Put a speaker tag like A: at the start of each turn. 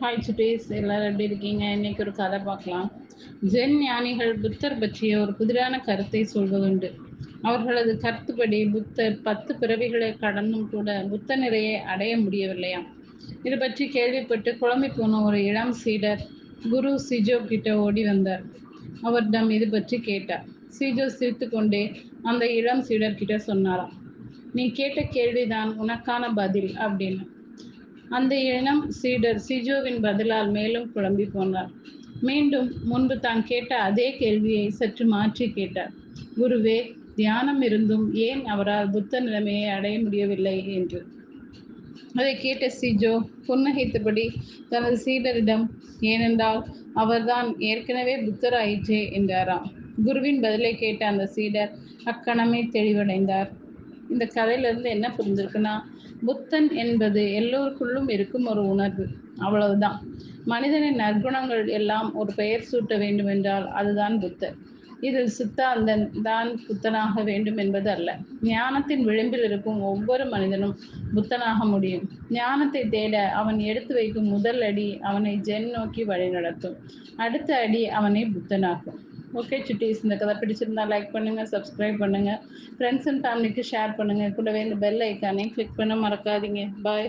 A: Hi சுட்டீஸ் எல்லாரும் எப்படி இருக்கீங்க? இன்னைக்கு ஒரு கதை பார்க்கலாம். ஜென் ஞானிகள் புத்தர் பற்றிய ஒரு புதிரான கருத்தை சொல்வதுண்டு. அவர்களது கருத்துப்படி புத்தர் பத்து பிறவிகளை கடந்தும் கூட புத்த நிறையை அடைய முடியவில்லையாம். இது பற்றி கேள்விப்பட்டு குழம்பி போன ஒரு இளம் சீடர் குரு சிஜோ கிட்ட ஓடி வந்தார். அவரிடம் இது பற்றி கேட்டார். சிஜோ சிரித்து கொண்டே அந்த இளம் சீடர் கிட்ட சொன்னாராம் நீ கேட்ட கேள்விதான் உனக்கான பதில் அப்படின்னு. அந்த இனம் சீடர் சிஜோவின் பதிலால் மேலும் குழம்பி போனார். மீண்டும் முன்பு தான் கேட்ட அதே கேள்வியை சற்று மாற்றி கேட்டார். குருவே தியானம் இருந்தும் ஏன் அவரால் புத்த நிலைமையை அடைய முடியவில்லை? என்று. அதை கேட்ட சிஜோ புன்னகைத்தபடி தனது சீடரிடம் ஏனென்றால் அவர்தான் ஏற்கனவே புத்தராயிற்றே என்றாராம். குருவின் பதிலை கேட்ட அந்த சீடர் அக்கணமே தெளிவடைந்தார். இந்த கதையிலிருந்து என்ன புரிஞ்சிருக்குன்னா புத்தன் என்பது எல்லோருக்குள்ளும் இருக்கும் ஒரு உணர்வு. அவ்வளவுதான். மனிதனின் நற்குணங்கள் எல்லாம் ஒரு பெயர் சூட்ட வேண்டும் என்றால் அதுதான் புத்தர் இதில் சித்தாந்தன் தான் புத்தனாக வேண்டும் என்பது அல்ல. ஞானத்தின் விளிம்பில் இருக்கும் ஒவ்வொரு மனிதனும் புத்தனாக முடியும். ஞானத்தை தேட அவன் எடுத்து வைக்கும் முதல் அடி அவனை ஜென் நோக்கி வழிநடத்தும். அடுத்த அடி அவனை புத்தனாக்கும். ஓகே சுட்டீஸ் இந்த கதை பிடிச்சிருந்தா லைக் பண்ணுங்க சப்ஸ்கிரைப் பண்ணுங்க. ஃப்ரெண்ட்ஸ் அண்ட் ஃபேமிலிக்கு ஷேர் பண்ணுங்க. கூடவே இந்த பெல் ஐக்கானே கிளிக் பண்ண மறக்காதீங்க. பாய்